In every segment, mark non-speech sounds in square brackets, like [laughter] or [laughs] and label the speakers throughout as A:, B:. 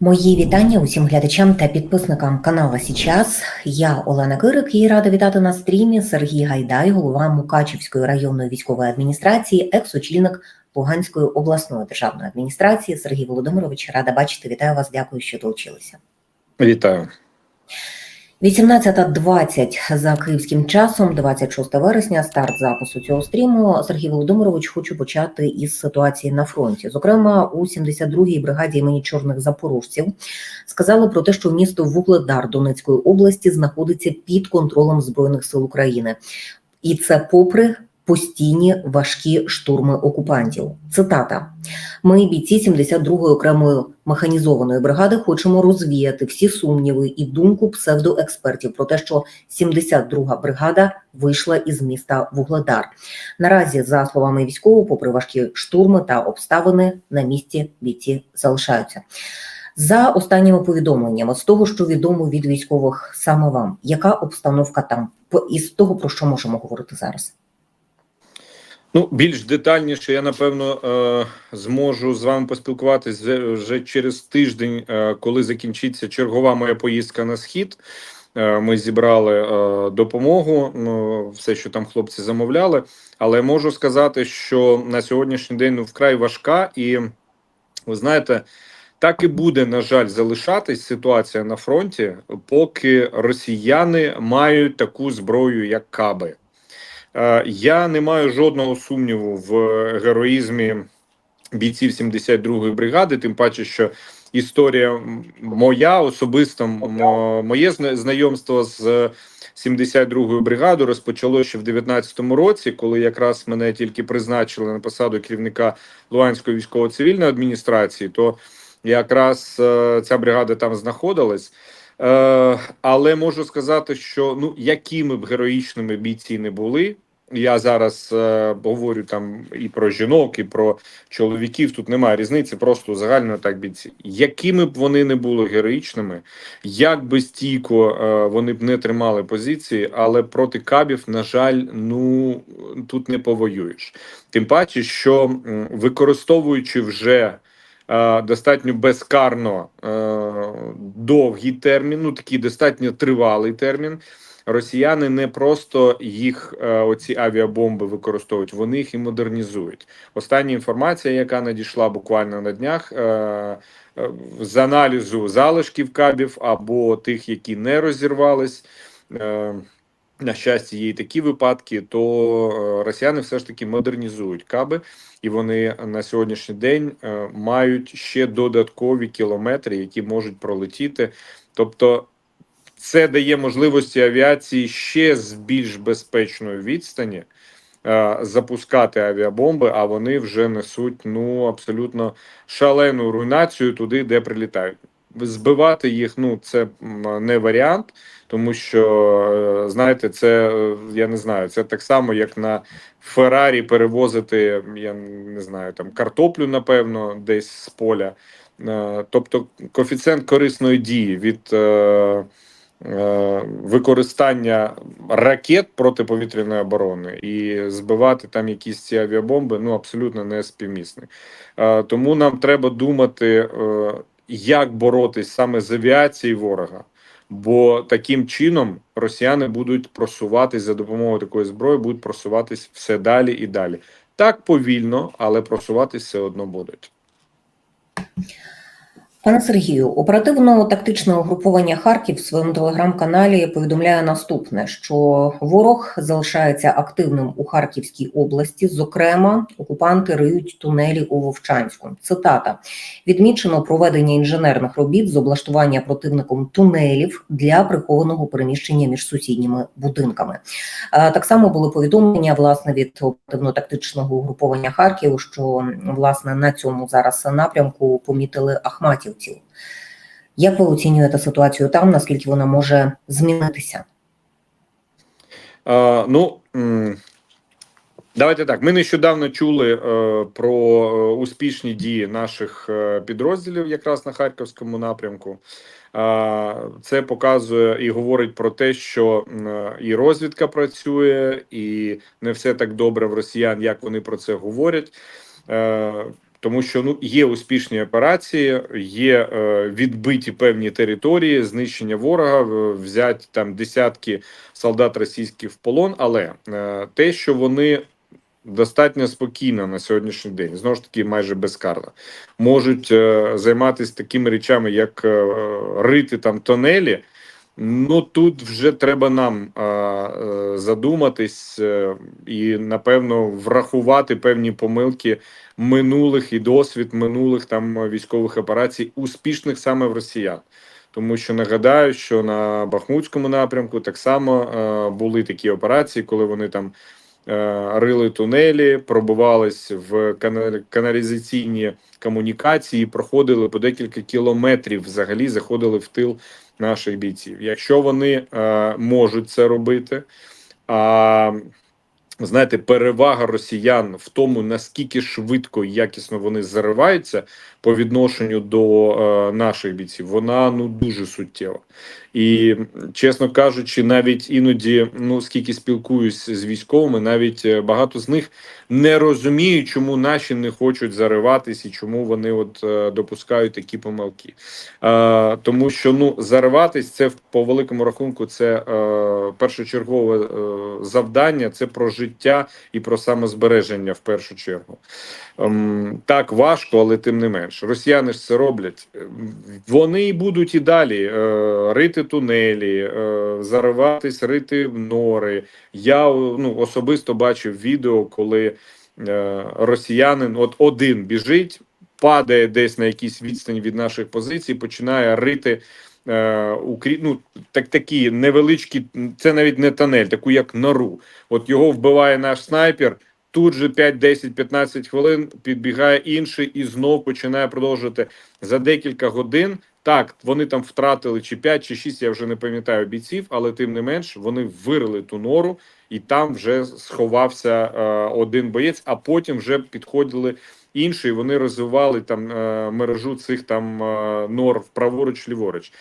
A: Мої вітання усім глядачам та підписникам каналу Січас. Я Олена Кирик і рада вітати на стрімі Сергій Гайдай, голова Мукачівської районної військової адміністрації, екс-очільник Луганської обласної державної адміністрації. Сергій Володимирович, рада бачити. Вітаю вас. Дякую, що долучилися.
B: Вітаю.
A: 18.20 за київським часом, 26 вересня, старт запису цього стріму. Сергій Володимирович, хочу почати із ситуації на фронті. Зокрема, у 72-й бригаді імені чорних запорожців сказали про те, що місто Вугледар Донецької області знаходиться під контролем збройних сил України, і це попри постійні важкі штурми окупантів. Цитата: ми, бійці 72-ї окремої механізованої бригади, хочемо розвіяти всі сумніви і думку псевдоекспертів про те, що 72-га бригада вийшла із міста Вугледар. Наразі, за словами військового, попри важкі штурми та обставини, на місці бійці залишаються. За останніми повідомленнями, з того, що відомо від військових саме вам, яка обстановка там По- із того, про що можемо говорити зараз?
B: Ну, більш детальніше, я напевно е, зможу з вами поспілкуватись вже- через тиждень, е, коли закінчиться чергова моя поїздка на схід. Е, Ми зібрали допомогу, ну, все, що там хлопці замовляли. Але можу сказати, що на сьогоднішній день ну, вкрай важка, і ви знаєте, так і буде, на жаль, залишатись ситуація на фронті, поки росіяни мають таку зброю, як каби. Е, Я не маю жодного сумніву в героїзмі бійців 72-ї бригади, тим паче, що історія моя особисто моє знайомство з 72-ю бригадою розпочалося ще в 19-му році, коли якраз мене тільки призначили на посаду керівника Луганської військово-цивільної адміністрації, то якраз е, ця бригада там знаходилась. Е, але можу сказати, що ну якими б героїчними бійці не були. Я зараз е, говорю там і про жінок, і про чоловіків. Тут немає різниці, просто загально так бійці. Якими б вони не були героїчними, як би стійко е, вони б не тримали позиції, але проти кабів, на жаль, ну тут не повоюєш. Тим паче, що використовуючи вже е, достатньо безкарно е, довгий термін, ну такий достатньо тривалий термін. Росіяни не просто їх е, оці авіабомби використовують, вони їх і модернізують. Остання інформація, яка надійшла буквально на днях, е, е, з аналізу залишків кабів або тих, які не розірвались. На щастя, є і такі випадки, то росіяни все ж таки модернізують каби, і вони на сьогоднішній день мають ще додаткові кілометри, які можуть пролетіти. Тобто, це дає можливості авіації ще з більш безпечної відстані е, запускати авіабомби, а вони вже несуть ну абсолютно шалену руйнацію туди, де прилітають. Збивати їх ну це не варіант, тому що е, знаєте, це е, я не знаю, це так само, як на Феррарі перевозити, я не знаю, там картоплю, напевно, десь з поля. Тобто коефіцієнт корисної дії від використання ракет протиповітряної оборони і збивати там якісь ці авіабомби ну абсолютно не співмісний. Е, Тому нам треба думати, е, як боротись саме з авіацією ворога. Бо таким чином росіяни будуть просуватись за допомогою такої зброї, будуть просуватись все далі і далі. Так повільно, але просуватись все одно будуть.
A: Пане Сергію, оперативно-тактичне угруповання Харків в своєму телеграм-каналі повідомляє наступне: що ворог залишається активним у Харківській області. Зокрема, окупанти риють тунелі у Вовчанську. Цитата: відмічено проведення інженерних робіт з облаштування противником тунелів для прихованого переміщення між сусідніми будинками. Е, Так само були повідомлення власне від оперативно-тактичного угруповання Харків, що власне на цьому зараз напрямку помітили ахматівців. Як ви оцінюєте ситуацію там? Наскільки вона може змінитися?
B: Е, ну давайте так. Ми нещодавно чули е, про е, успішні дії наших е, підрозділів, якраз на харківському напрямку. Це показує і говорить про те, що е, і розвідка працює, і не все так добре в росіян, як вони про це говорять. Тому що ну є успішні операції, є е, відбиті певні території, знищення ворога, в- взять там десятки солдат російських в полон. Але е, те, що вони достатньо спокійно на сьогоднішній день, знову ж таки, майже безкарно, можуть е, займатися такими речами, як е, рити там тонелі. Ну тут вже треба нам е, е, задуматись е, і напевно врахувати певні помилки минулих і досвід минулих там військових операцій, успішних саме в росіян. Тому що нагадаю, що на Бахмутському напрямку так само е, були такі операції, коли вони там е, рили тунелі, пробивались в кана- каналізаційні комунікації, проходили по декілька кілометрів, взагалі заходили в тил наших бійців. Якщо вони е, можуть це робити, а знаєте, перевага росіян в тому, наскільки швидко і якісно вони зариваються по відношенню до е, наших бійців, вона ну дуже суттєва. І чесно кажучи, навіть іноді, ну скільки спілкуюсь з військовими, навіть е, багато з них не розуміють, чому наші не хочуть зариватись і чому вони от е, допускають такі помилки. Е, тому що ну зариватись це по великому рахунку, це е, першочергове е, завдання, це про життя і про самозбереження в першу чергу. Ем, так важко, але тим не менш. Росіяни ж це роблять. Ем, Вони і будуть і далі е, рити тунелі, е, зариватись, рити нори. Я ну, особисто бачив відео, коли росіянин, от один біжить, падає десь на якійсь відстані від наших позицій, починає рити. Е, ну, так, такі невеличкі, це навіть не тунель, таку як нору. От його вбиває наш снайпер, тут же 5, 10, 15 хвилин підбігає інший і знов починає продовжувати за декілька годин. Так, вони там втратили чи 5, чи 6, я вже не пам'ятаю бійців, але тим не менш вони вирили ту нору, і там вже сховався е, один боєць, а потім вже підходили інші. і Вони розвивали там е, мережу цих там норв нор праворуч, ліворуч.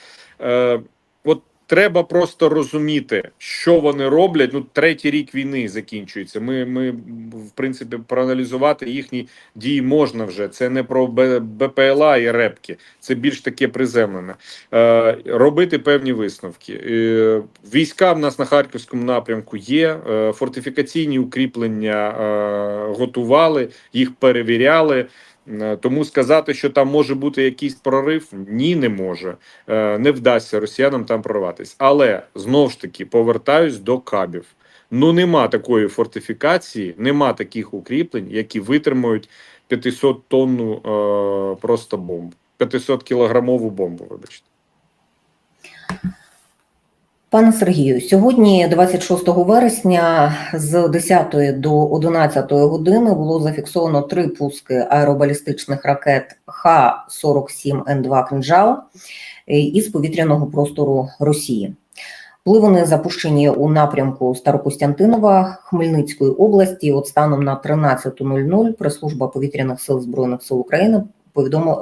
B: Е, от треба просто розуміти, що вони роблять. Ну, третій рік війни закінчується. Ми, ми в принципі, проаналізувати їхні дії можна вже. Це не про БПЛА і репки, це більш таке приземлене. Е, робити певні висновки. Е, війська в нас на харківському напрямку є. Е, фортифікаційні укріплення е, готували, їх перевіряли. Е, Тому сказати, що там може бути якийсь прорив, ні, не може. Е, Не вдасться росіянам там прорватися. Але знову ж таки повертаюсь до кабів. Ну нема такої фортифікації, нема таких укріплень, які витримують 500 тонну е, просто бомбу, 500 кілограмову бомбу. Вибачте.
A: Пане Сергію, сьогодні, 26 вересня, з 10 до 11 години було зафіксовано три пуски аеробалістичних ракет Х-47Н2 «Кинжал» із повітряного простору Росії. Були вони запущені у напрямку Старокостянтинова Хмельницької області. От станом на 13.00 прес-служба повітряних сил збройних сил України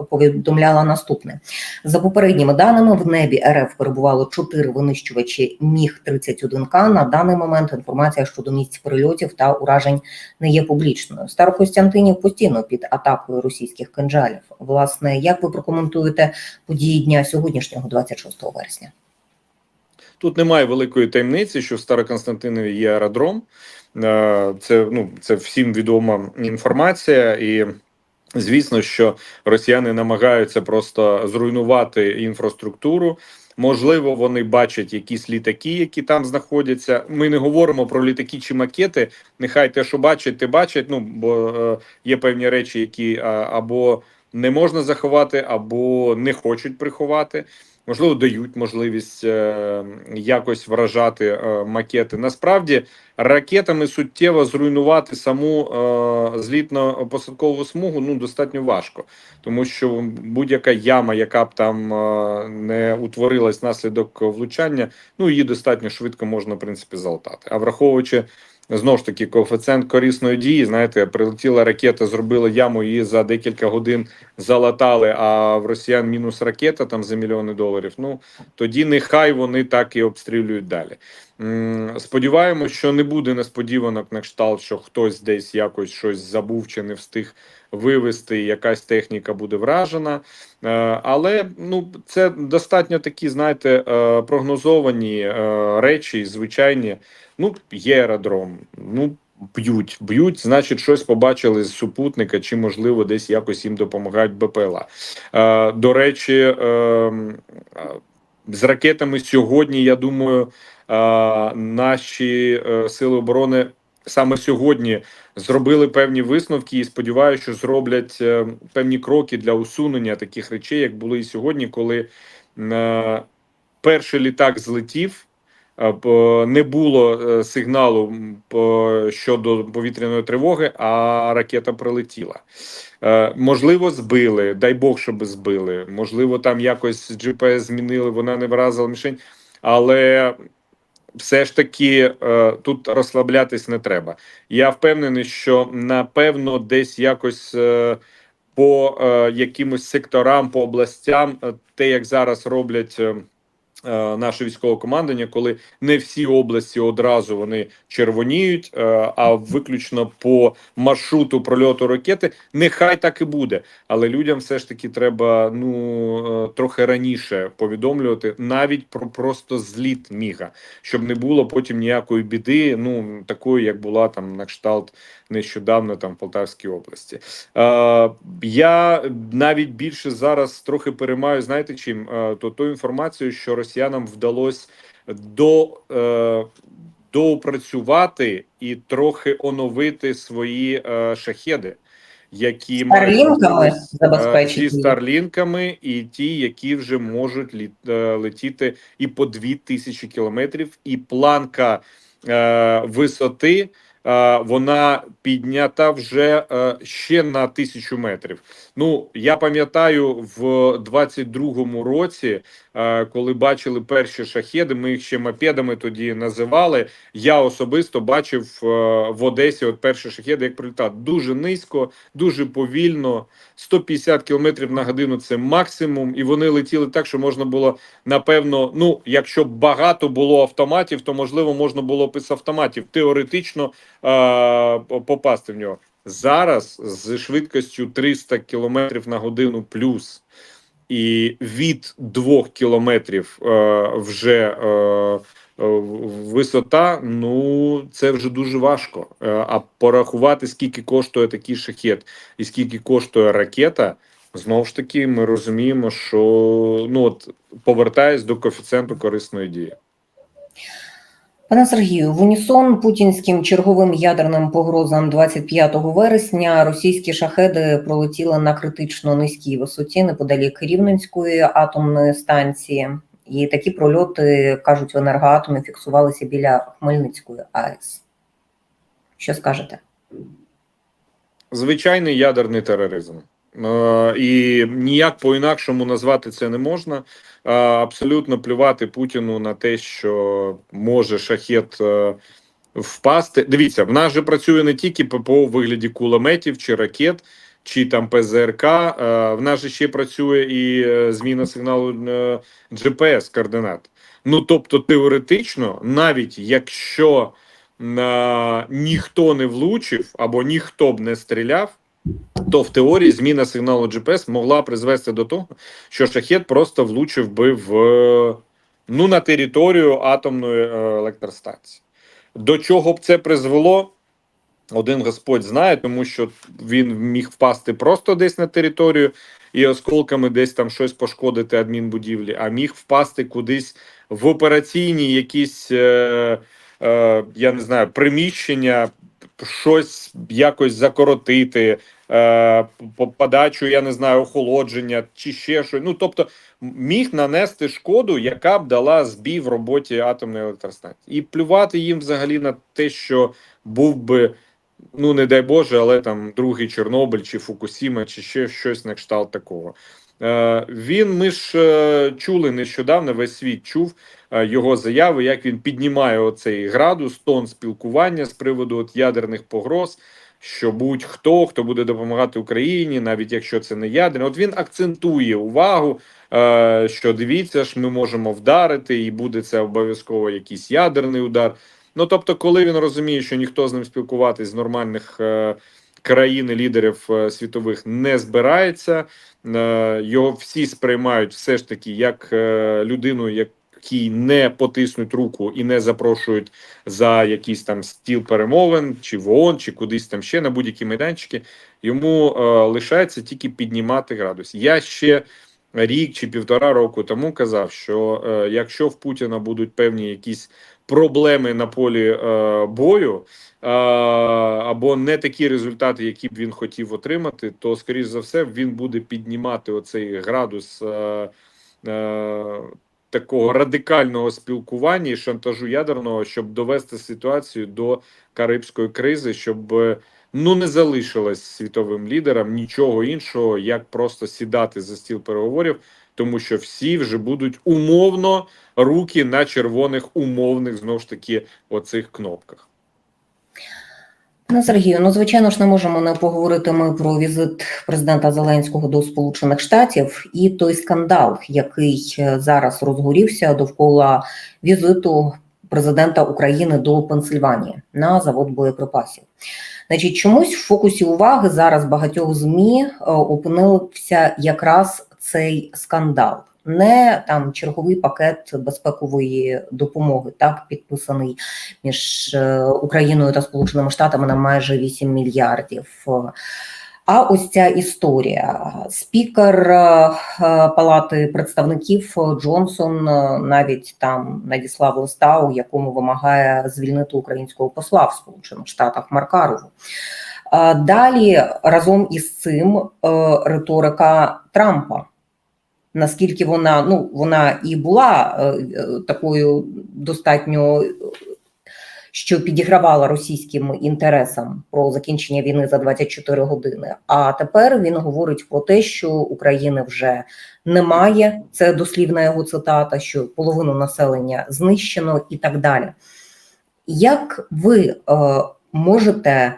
A: повідомляла наступне: за попередніми даними в небі РФ перебувало чотири винищувачі Міг 31 к На даний момент інформація щодо місць прильотів та уражень не є публічною. Старокостянтинів постійно під атакою російських кинджалів. Власне, як ви прокоментуєте події дня сьогоднішнього, 26 вересня?
B: Тут немає великої таємниці, що в Староконстантинові є аеродром. Е, Це ну це всім відома інформація, і звісно, що росіяни намагаються просто зруйнувати інфраструктуру. Можливо, вони бачать якісь літаки, які там знаходяться. Ми не говоримо про літаки чи макети. Нехай те, що бачать, те бачать. Ну бо е, є певні речі, які е, або не можна заховати, або не хочуть приховати. Можливо, дають можливість е, якось вражати е, макети. Насправді ракетами суттєво зруйнувати саму е, злітно-посадкову смугу ну достатньо важко, тому що будь-яка яма, яка б там не утворилась внаслідок влучання, ну її достатньо швидко можна в принципі залатати. А враховуючи знову ж таки коефіцієнт корисної дії, знаєте, прилетіла ракета, зробила яму, її за декілька годин залатали. А в росіян мінус ракета там за мільйони доларів. Ну тоді нехай вони так і обстрілюють далі. Сподіваємось, що не буде несподіванок на кшталт, що хтось десь якось щось забув чи не встиг вивести, якась техніка буде вражена. Е, Але ну це достатньо такі, знаєте, е, прогнозовані е, речі, звичайні. Ну, є аеродром. Ну б'ють, б'ють, значить, щось побачили з супутника, чи можливо десь якось їм допомагають БПЛА. До речі, е, е, з ракетами сьогодні, я думаю, наші е, сили оборони саме сьогодні зробили певні висновки і сподіваюся, що зроблять е, певні кроки для усунення таких речей, як були і сьогодні, коли е, перший літак злетів. Не було сигналу щодо повітряної тривоги, а ракета прилетіла. Можливо, збили. Дай Бог, щоб збили. Можливо, там якось GPS змінили, вона не вразила мішень, але все ж таки е, тут розслаблятись не треба. Я впевнений, що напевно десь якось. е, По е, якимось секторам, по областям, те, як зараз роблять наше військове командування, коли не всі області одразу вони червоніють, е, а виключно по маршруту прольоту ракети, нехай так і буде. Але людям все ж таки треба ну е, трохи раніше повідомлювати навіть про просто зліт міга, щоб не було потім ніякої біди, ну такої, як була там на кшталт нещодавно там в Полтавській області. Е, я навіть більше зараз трохи переймаю, знаєте чим? Е, то ту інформацію, що росіянам вдалося до. Е, доопрацювати і трохи оновити свої е, шахеди, які
A: Старлінками
B: е,
A: забезпечити
B: старлінками, і ті, які вже можуть літ, е, летіти і по 2000 кілометрів, і планка е, висоти. е, Вона піднята вже е, ще на тисячу метрів. Ну я пам'ятаю в 22-му році, коли бачили перші шахеди, ми їх ще мопедами тоді називали. Я особисто бачив е, в Одесі от перші шахеди, як прилітати дуже низько, дуже повільно. 150 км на годину це максимум, і вони летіли так, що можна було напевно. Ну, якщо багато було автоматів, то можливо можна було б із автоматів теоретично е- попасти в нього. Зараз з швидкістю 300 км на годину плюс і від 2 кілометрів е, вже е, е, висота, ну це вже дуже важко. Е, а порахувати, скільки коштує такий шахет і скільки коштує ракета, знову ж таки, ми розуміємо, що ну от повертаюсь до коефіцієнту корисної дії.
A: Пане Сергію, в унісон путінським черговим ядерним погрозам 25 вересня російські шахеди пролетіли на критично низькій висоті неподалік Рівненської атомної станції. І такі прольоти кажуть в енергоатомі фіксувалися біля Хмельницької АЕС. Що скажете?
B: Звичайний ядерний тероризм. Е, і ніяк по-інакшому назвати це не можна. Е, абсолютно плювати Путіну на те, що може шахет е, впасти. Дивіться, в нас же працює не тільки ППО у вигляді кулеметів чи ракет, чи там ПЗРК. В нас же ще працює і зміна сигналу GPS координат. Ну тобто, теоретично, навіть якщо ніхто не влучив або ніхто б не стріляв, то в теорії зміна сигналу GPS могла призвести до того, що шахет просто влучив би в ну на територію атомної е, електростанції. До чого б це призвело? Один Господь знає, тому що він міг впасти просто десь на територію і осколками десь там щось пошкодити адмінбудівлі, а міг впасти кудись в операційні якісь, е, е, я не знаю, приміщення, щось якось закоротити, е, подачу, я не знаю, охолодження чи ще щось. Ну тобто міг нанести шкоду, яка б дала збій в роботі атомної електростанції, і плювати їм взагалі на те, що був би. Ну, не дай Боже, але там другий Чорнобиль чи Фукусіма, чи ще щось на кшталт такого. Е, він ми ж е, чули нещодавно, весь світ чув е, його заяви, як він піднімає оцей градус, тон спілкування з приводу от ядерних погроз, що будь-хто, хто буде допомагати Україні, навіть якщо це не ядерне, от він акцентує увагу, е, що дивіться ж, ми можемо вдарити, і буде це обов'язково якийсь ядерний удар. Ну тобто, коли він розуміє, що ніхто з ним спілкуватись з нормальних е, країн і лідерів е, світових не збирається, його всі сприймають все ж таки як людину, якій не потиснуть руку і не запрошують за якийсь там стіл перемовин, чи в ООН, чи кудись там ще на будь-які майданчики. Йому е, лишається тільки піднімати градус. Я ще рік чи півтора року тому казав, що е, якщо в Путіна будуть певні якісь проблеми на полі е, бою, е, або не такі результати, які б він хотів отримати, то скоріш за все він буде піднімати оцей градус. Е, е, Такого радикального спілкування і шантажу ядерного, щоб довести ситуацію до карибської кризи, щоб е, ну не залишилось світовим лідерам нічого іншого, як просто сідати за стіл переговорів, тому що всі вже будуть умовно руки на червоних умовних знову ж таки оцих кнопках.
A: Пане Сергію, ну звичайно ж не можемо не поговорити ми про візит президента Зеленського до Сполучених Штатів і той скандал, який е, зараз розгорівся довкола візиту президента України до Пенсильванії на завод боєприпасів. Значить, чомусь в фокусі уваги зараз багатьох змі е, опинився якраз цей скандал. Не там черговий пакет безпекової допомоги, так підписаний між е, Україною та Сполученими Штатами на майже 8 мільярдів. А ось ця історія. Спікер е, е, Палати представників Джонсон навіть там надіслав листа, у якому вимагає звільнити українського посла в Сполучених Штатах Маркарову. Далі разом із цим риторика Трампа. Наскільки вона ну вона і була е, е, такою достатньо, е, що підігравала російським інтересам про закінчення війни за 24 години. А тепер він говорить про те, що України вже немає. Це дослівна його цитата, що половину населення знищено і так далі. Як ви е, можете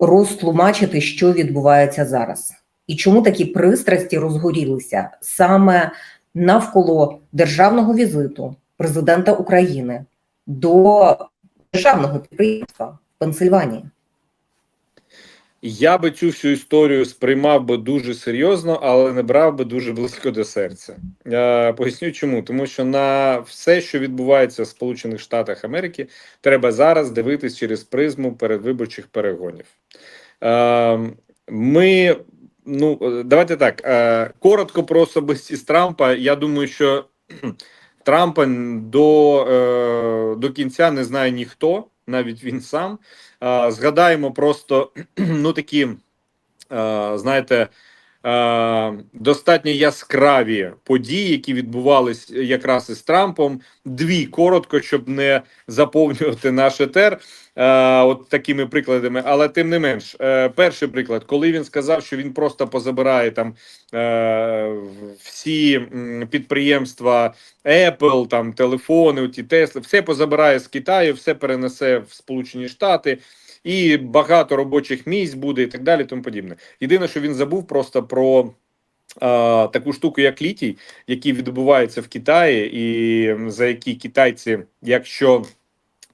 A: розтлумачити, що відбувається зараз? І чому такі пристрасті розгорілися саме навколо державного візиту президента України до державного підприємства в Пенсильванії?
B: Я би цю всю історію сприймав би дуже серйозно, але не брав би дуже близько до серця. Я поясню, чому тому, що на все, що відбувається в Сполучених Штатах Америки, треба зараз дивитись через призму передвиборчих перегонів. Е, Ми ну давайте так е, коротко про особистість Трампа. Я думаю, що [clears throat] Трампа до, е, до кінця не знає ніхто, навіть він сам. Е, Згадаємо просто [clears throat] ну такі, знаєте. Е, Достатньо яскраві події, які відбувались якраз із Трампом. Дві коротко, щоб не заповнювати наш етер е, от такими прикладами. Але тим не менш, е, перший приклад, коли він сказав, що він просто позабирає там е, всі підприємства Apple, там телефони, ті Tesla, все позабирає з Китаю, все перенесе в Сполучені Штати. І багато робочих місць буде, і так далі. Тому подібне. Єдине, що він забув просто про таку штуку, як літій, який відбувається в Китаї, і за які китайці, якщо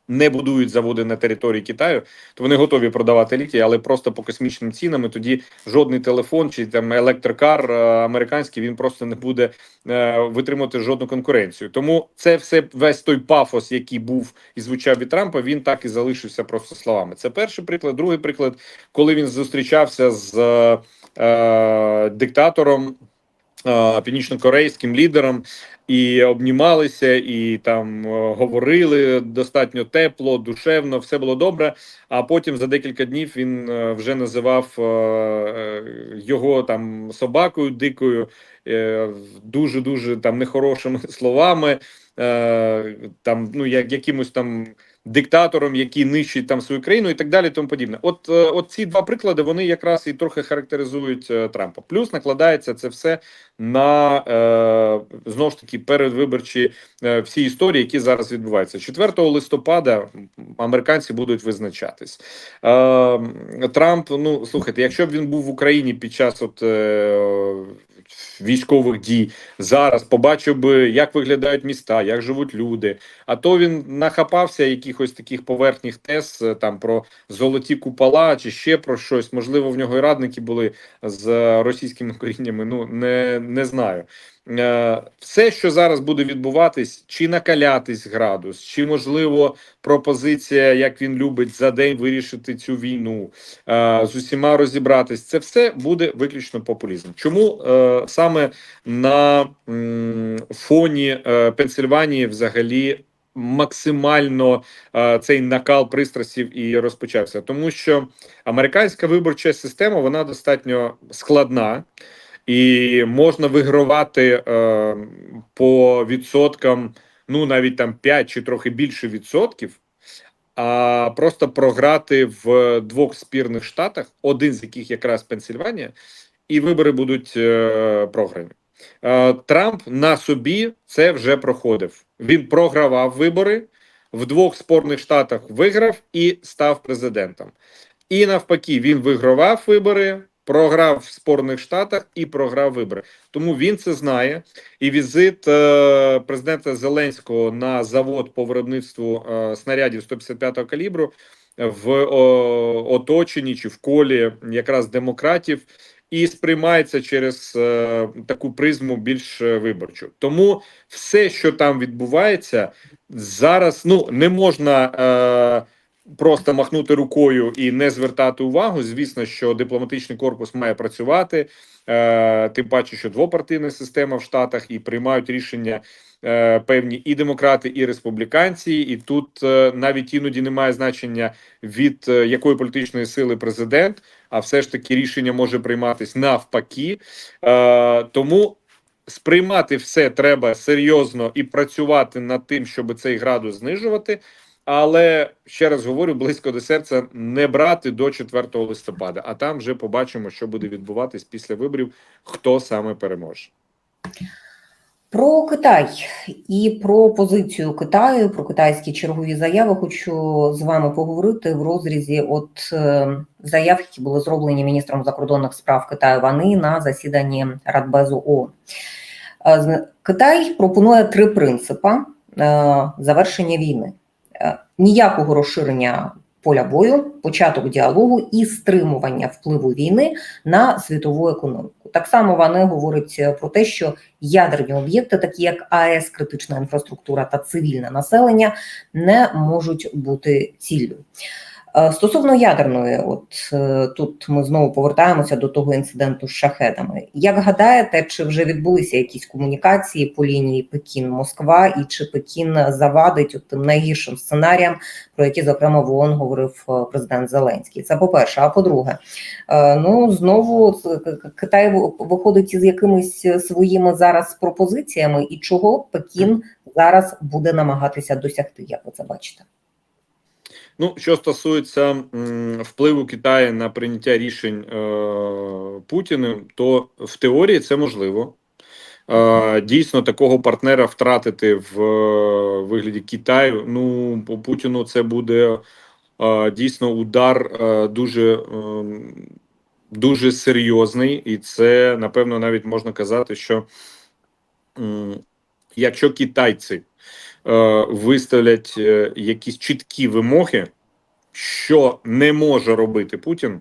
B: не будують заводи на території Китаю, то вони готові продавати літій, але просто по космічним цінам. І тоді жодний телефон чи там електрокар е, американський він просто не буде е, витримати жодну конкуренцію. Тому це все весь той пафос, який був і звучав від Трампа, він так і залишився просто словами. Це перший приклад. Другий приклад, коли він зустрічався з е, е, диктатором. Північно-корейським лідером і обнімалися, і там е, говорили достатньо тепло, душевно, все було добре. А потім за декілька днів він е, вже називав е, його там собакою дикою, дуже дуже там нехорошими [laughs] словами, там ну як якимось там. Диктатором, який нищить там свою країну, і так далі, тому подібне. От, е, от ці два приклади вони якраз і трохи характеризують е, Трампа. Плюс накладається це все на е, знову ж таки передвиборчі е, всі історії, які зараз відбуваються. 4 листопада американці будуть визначатись. Е, Трамп, ну слухайте, якщо б він був в Україні під час от е, військових дій зараз, побачив би, як виглядають міста, як живуть люди. А то він нахапався якихось таких поверхніх тез е, там про золоті купола чи ще про щось. Можливо, в нього і радники були з російськими коріннями. Ну не, не знаю. Е, Все, що зараз буде відбуватись, чи накалятись градус, чи можливо пропозиція, як він любить за день вирішити цю війну, е, з усіма розібратись, це все буде виключно популізм. Чому е, саме на фоні Пенсильванії взагалі максимально е, цей накал пристрастів і розпочався? Тому що американська виборча система вона достатньо складна. І можна вигравати е, по відсоткам, ну навіть там 5 чи трохи більше відсотків, а просто програти в двох спірних штатах, один з яких якраз Пенсильванія, і вибори будуть е, програні. Е, Трамп на собі це вже проходив. Він програвав вибори в двох спорних штатах, виграв і став президентом. І навпаки, він вигравав вибори, програв в спорних штатах і програв вибори. Тому він це знає. І візит е, президента Зеленського на завод по виробництву е, снарядів 155-го калібру в о, оточенні чи в колі якраз демократів. І сприймається через е, таку призму більш е, виборчу. Тому все, що там відбувається, зараз ну не можна е, просто махнути рукою і не звертати увагу. Звісно, що дипломатичний корпус має працювати. Е, тим паче, що двопартійна система в Штатах і приймають рішення е, певні і демократи, і республіканці. І тут е, навіть іноді немає значення від е, якої політичної сили президент, а все ж таки рішення може прийматись навпаки. Е, тому сприймати все треба серйозно і працювати над тим, щоб цей градус знижувати. Але ще раз говорю, близько до серця не брати до 4 листопада, а там вже побачимо, що буде відбуватись після виборів, хто саме переможе.
A: Про Китай і про позицію Китаю, про китайські чергові заяви хочу з вами поговорити в розрізі от е, заяв, які були зроблені міністром закордонних справ Китаю Вани на засіданні Радбезу ООН. Е, Китай пропонує три принципи е, завершення війни: ніякого розширення поля бою, початок діалогу і стримування впливу війни на світову економіку. Так само вони говорять е, про те, що ядерні об'єкти, такі як АЕС, критична інфраструктура та цивільне населення, не можуть бути ціллю. Е, Стосовно ядерної, от е, тут ми знову повертаємося до того інциденту з шахедами. Як гадаєте, чи вже відбулися якісь комунікації по лінії Пекін-Москва, і чи Пекін завадить от тим найгіршим сценаріям, про які зокрема в ООН говорив е, президент Зеленський? Це по-перше. А по-друге, ну знову Китай виходить із якимись своїми зараз пропозиціями, і чого Пекін зараз буде намагатися досягти, як ви це бачите?
B: Ну, що стосується м, впливу Китаю на прийняття рішень е, Путіним, то в теорії це можливо. Е, дійсно, такого партнера втратити в е, вигляді Китаю. Ну, по Путіну це буде е, дійсно удар е, дуже, е, дуже серйозний, і це напевно навіть можна казати, що якщо китайці виставлять е, якісь чіткі вимоги, що не може робити Путін,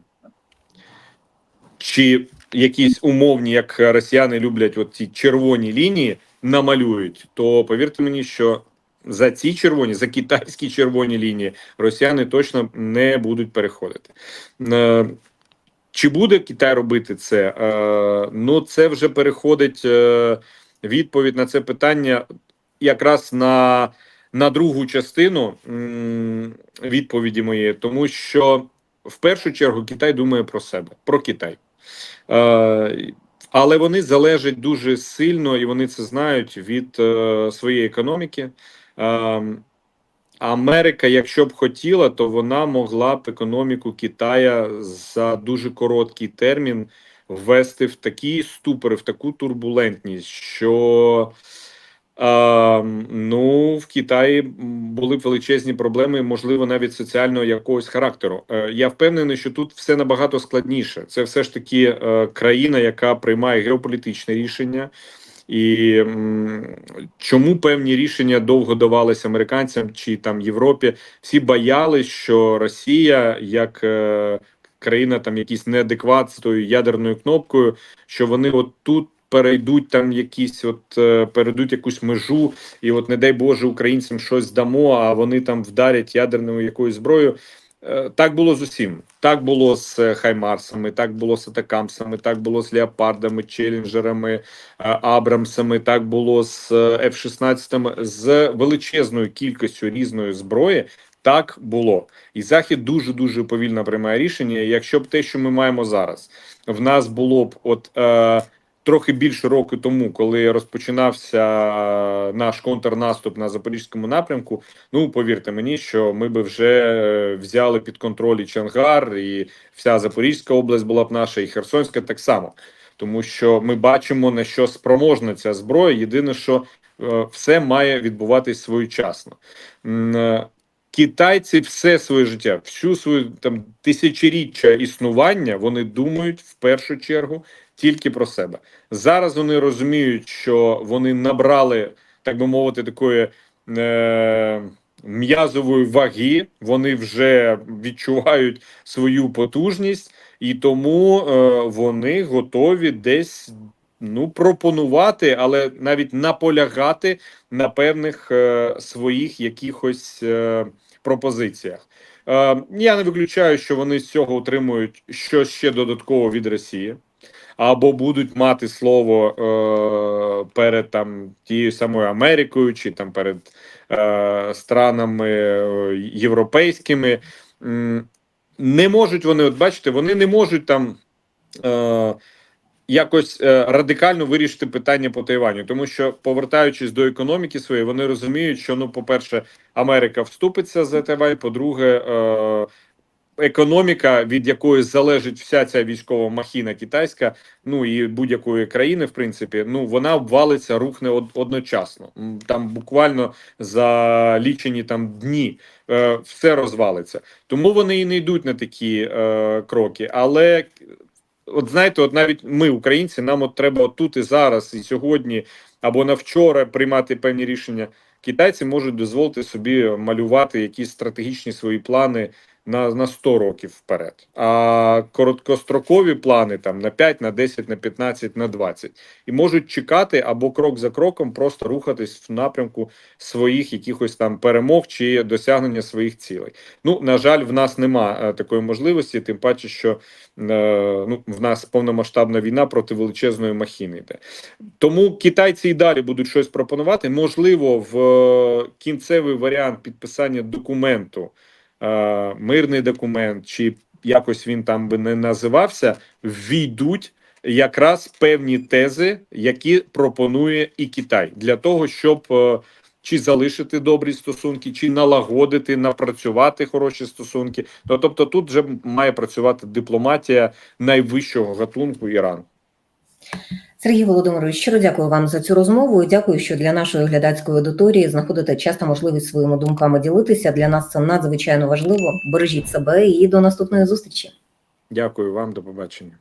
B: чи якісь умовні, як росіяни люблять, от ці червоні лінії намалюють, то повірте мені, що за ці червоні, за китайські червоні лінії, росіяни точно не будуть переходити. Е, Чи буде Китай робити це? Е, Ну, це вже переходить е, відповідь на це питання якраз на, на другу частину відповіді моєї, тому що в першу чергу Китай думає про себе, про Китай. Е, але вони залежать дуже сильно, і вони це знають від е, своєї економіки. Е, Америка, якщо б хотіла, то вона могла б економіку Китая за дуже короткий термін ввести в такий ступор, в таку турбулентність, що ну, в Китаї були б величезні проблеми, можливо, навіть соціального якогось характеру. Е, я впевнений, що тут все набагато складніше. Це все ж таки е, країна, яка приймає геополітичне рішення. І чому певні рішення довго давалися американцям чи там Європі? Всі боялись, що Росія, як е, країна там якийсь неадекват з тою ядерною кнопкою, що вони от тут перейдуть там якісь, от е, перейдуть якусь межу, і от, не дай Боже, українцям щось дамо, а вони там вдарять ядерною якоюсь зброєю. Е, Так було з усім. Так було з е, Хаймарсами, так було з Атакамсами, так було з Леопардами, Челленджерами, Абрамсами, так було з е, F-16, з величезною кількістю різної зброї. Так було. І Захід дуже дуже повільно приймає рішення. Якщо б те, що ми маємо зараз, в нас було б от е, трохи більше року тому, коли розпочинався е, наш контрнаступ на запорізькому напрямку. Ну повірте мені, що ми би вже е, взяли під контроль і Чангар, і вся Запорізька область була б наша, і Херсонська так само. Тому що ми бачимо на що спроможна ця зброя. Єдине, що е, все має відбуватись своєчасно. Китайці все своє життя, всю свою там тисячоріччя існування, вони думають в першу чергу тільки про себе. Зараз вони розуміють, що вони набрали, так би мовити, такої е, м'язової ваги. Вони вже відчувають свою потужність, і тому е, вони готові десь ну пропонувати, але навіть наполягати на певних е, своїх якихось е, пропозиціях. Е, я не виключаю, що вони з цього отримують щось ще додатково від Росії. Або будуть мати слово е, перед там тією самою Америкою, чи там перед е, странами е, європейськими. Не можуть вони, от бачите, вони не можуть там е, якось е, радикально вирішити питання по Тайваню, тому що повертаючись до економіки своєї, вони розуміють, що ну, по-перше, Америка вступиться за Тайвань, по-друге, е, економіка, від якої залежить вся ця військова махіна китайська, ну і будь-якої країни, в принципі, ну вона обвалиться, рухне од- одночасно. Там буквально за лічені там дні е, все розвалиться. Тому вони і не йдуть на такі е, кроки. Але от знаєте, от навіть ми, українці, нам от треба тут і зараз, і сьогодні, або на вчора приймати певні рішення. Китайці можуть дозволити собі малювати якісь стратегічні свої плани на, на 100 років вперед. А короткострокові плани там на 5, на 10, на 15, на 20. І можуть чекати або крок за кроком просто рухатись в напрямку своїх якихось там перемог чи досягнення своїх цілей. Ну, на жаль, в нас нема е, такої можливості, тим паче, що е, ну, в нас повномасштабна війна проти величезної махіни йде. Тому китайці і далі будуть щось пропонувати. Можливо, в е, кінцевий варіант підписання документу, е, мирний документ, чи якось він там би не називався, ввійдуть якраз певні тези, які пропонує і Китай для того, щоб е, чи залишити добрі стосунки, чи налагодити, напрацювати хороші стосунки. Ну, тобто, тут вже має працювати дипломатія найвищого гатунку Ірану.
A: Сергій Володимирович, щиро дякую вам за цю розмову і дякую, що для нашої глядацької аудиторії знаходите часто можливість своїми думками ділитися. Для нас це надзвичайно важливо. Бережіть себе і до наступної зустрічі.
B: Дякую вам, до побачення.